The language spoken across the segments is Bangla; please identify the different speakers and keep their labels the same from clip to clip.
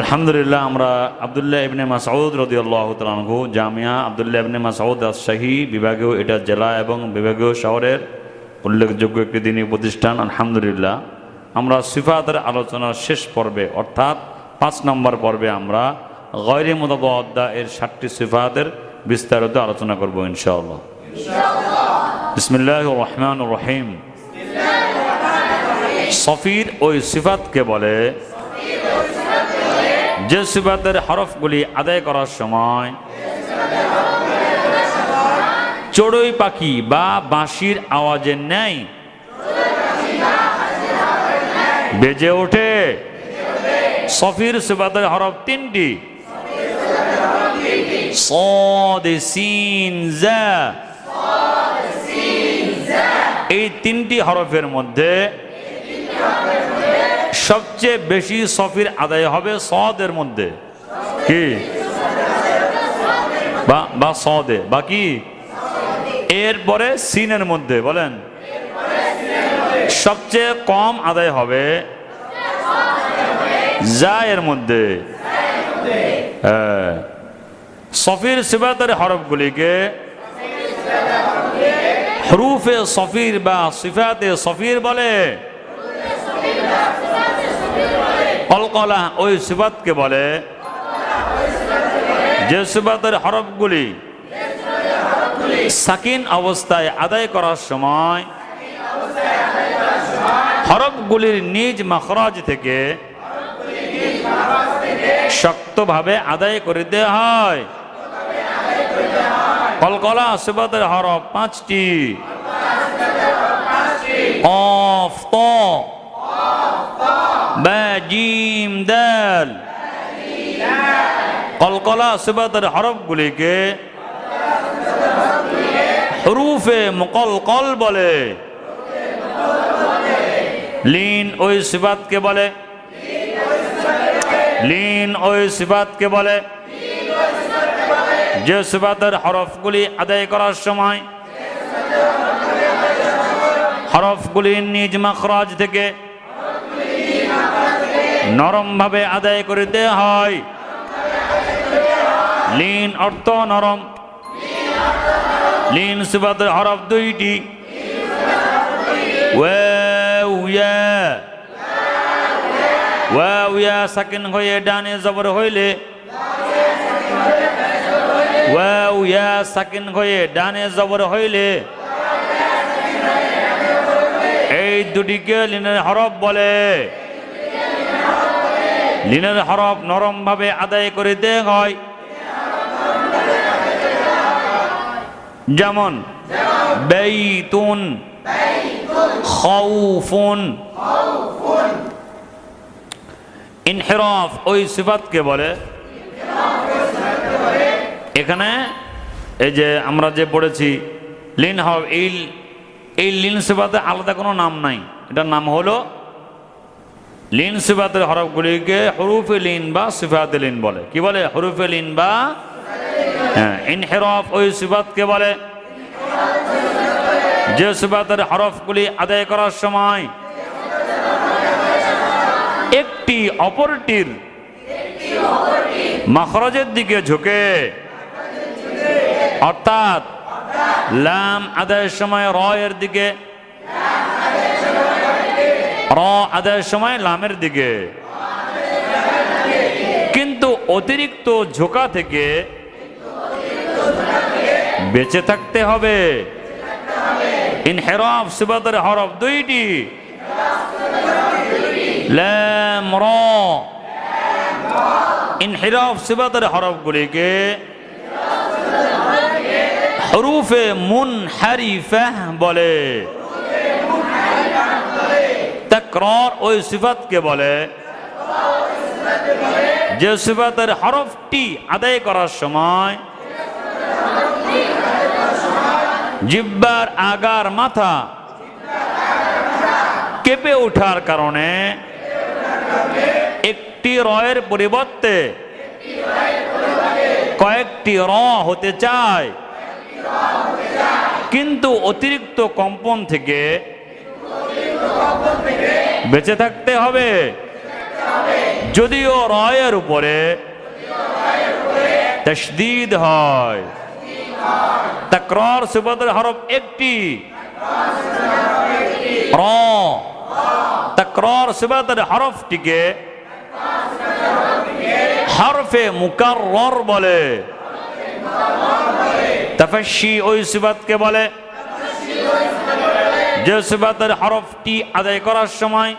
Speaker 1: আলহামদুলিল্লাহ আমরা আবদুল্লাহ ইবনে মাসউদ রদিয়াল্লাহ তালু জামিয়া আবদুল্লাহ ইবনে মাসউদ রাজশাহী বিভাগীয় এটা জেলা এবং বিভাগীয় শহরের উল্লেখযোগ্য একটি দিনী প্রতিষ্ঠান আলহামদুলিল্লাহ। আমরা সিফাতের আলোচনার শেষ পর্বে অর্থাৎ পাঁচ নম্বর পর্বে আমরা গয়রি মোদাবদ্দা এর ষাটটি সিফাতের বিস্তারিত আলোচনা করব ইনশাআল্লাহ। বিসমিল্লাহ রহমান রহিম। সফির ওই সিফাতকে বলে যে সিবাতের হরফগুলি আদায় করার সময় চড়ুই পাখি বা বাঁশির আওয়াজের ন্যায় বেজে ওঠে। সফির সিবাতের হরফ তিনটি। সদ সিন এই তিনটি হরফের মধ্যে সবচেয়ে বেশি সফির আদায় হবে সদের মধ্যে। কি? বা সদে বা বাকি এরপরে সিনের মধ্যে, বলেন। সবচেয়ে কম আদায় হবে যা এর মধ্যে। সফির সিবাতের হরফগুলিকে হরুফে সফির বা সিফাতে সফির বলে। কলকলা ওই সিফাতকে বলে, যে সিফাতের হরফগুলি সাকিন অবস্থায় আদায় করার সময়, হরফগুলির নিজ মখরাজ থেকে শক্তভাবে আদায় করে দেওয়া হয়। কলকলা সিফাতের হরফ পাঁচটি। অফ জিম দাল। কলকলা সিফাতের হরফগুলিকে হরুফে মুকলকল বলে। লিন ওই সিফাতকে বলে। লিন ওই সিফাতকে বলে। যে সিফাতের হরফগুলি আদায় করার সময়, হরফগুলি নিজ মখরাজ থেকে নরমভাবে আদায় করে দেওয়া হয়। লিন অর্থ নরম। লিন সিফাতের হরফ দুইটি। ইয়া। সাকিন হয়ে ডানে জবর হইলে। ইয়া, সাকিন হয়ে ডানে জবর হইলে। এই দুটিকে লিনের হরফ বলে। লিনের হরফ নরম ভাবে আদায় করে দেয় হয়। যেমন ইনহেরফ ওই সিফাতকে বলে। এখানে এই যে আমরা যে পড়েছি, লিন হরফ এই এই লিন সিফাতে আলাদা কোনো নাম নাই। এটার নাম হলো লিন সিফাতের হরফগুলিকে হরুফে লিন বা সিফাতে লিন বলে। কি বলে? হরুফে লিন বা? হ্যাঁ ইনহেরফ ওই সিফাতকে বলে। যে সিফাতের হরফগুলি আদায় করার সময় একটি অপরটির মখরজের দিকে ঝুঁকে। অর্থাৎ লাম আদায়ের সময় র এর দিকে র আদায়ের সময় লামের দিকে। কিন্তু অতিরিক্ত ঝোঁকা থেকে বেঁচে থাকতে হবে। ইনহেরফ সিবাদের হরফ দুইটি। লাম র। ইনহিরাফ সিবাদের হরফগুলিকে হরুফে মুন হারিফাহ বলে। তাকরার ওই সিফাতকে বলে, যে সিফাতের হরফটি আদায় করার সময় জিব্বার আগার মাথা কেঁপে ওঠার কারণে একটি রয়ের পরিবর্তে কয়েকটি র হতে চায়। কিন্তু অতিরিক্ত কম্পন থেকে বেঁচে থাকতে হবে। যদিও রয়ের উপরে তশদিদ হয়। তাকরার সিফাতের হরফ একটি। র। সিফাতের হরফটিকে হরফে মুকাররর বলে। তাফাশি ওই সিফাতকে বলে। যে সিফাতের হরফটি আদায় করার সময়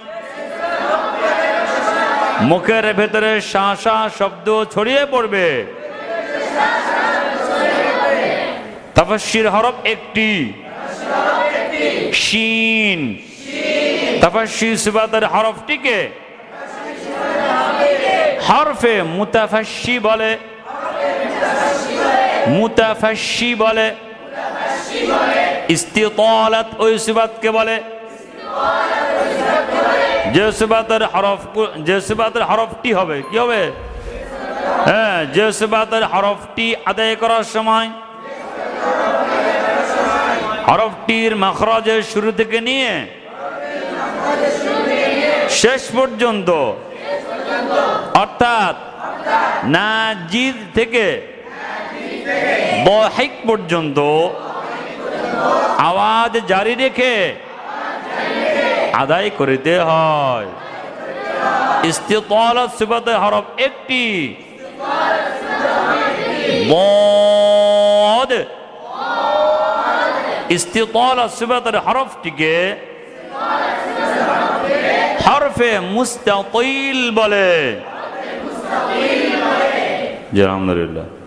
Speaker 1: মুখের ভেতরে শাঁসা শব্দ ছড়িয়ে পড়বে। তাফাশির হরফ একটি। শিন। তাফাশি সিফাতের হরফটিকে হরফে মুতাফাশি বলে। মুতাফাশি বলে। ইস্তিতালাত ওই সিফাতকে বলে? যে সিফাতের হরফ যে সিফাতের হরফটি হবে, কি হবে? হ্যাঁ যে সিফাতের হরফটি আদায় করার সময়, হরফটির মাখরাজের শুরু থেকে নিয়ে শেষ পর্যন্ত, অর্থাৎ নাজিদ থেকে বহিক পর্যন্ত আওয়াজ জারি রেখে আদায় করিতে হয়। ইস্তিতালাত হরফ একটি। হরফটিকে হরফে মুস্তাকিল বলে। জি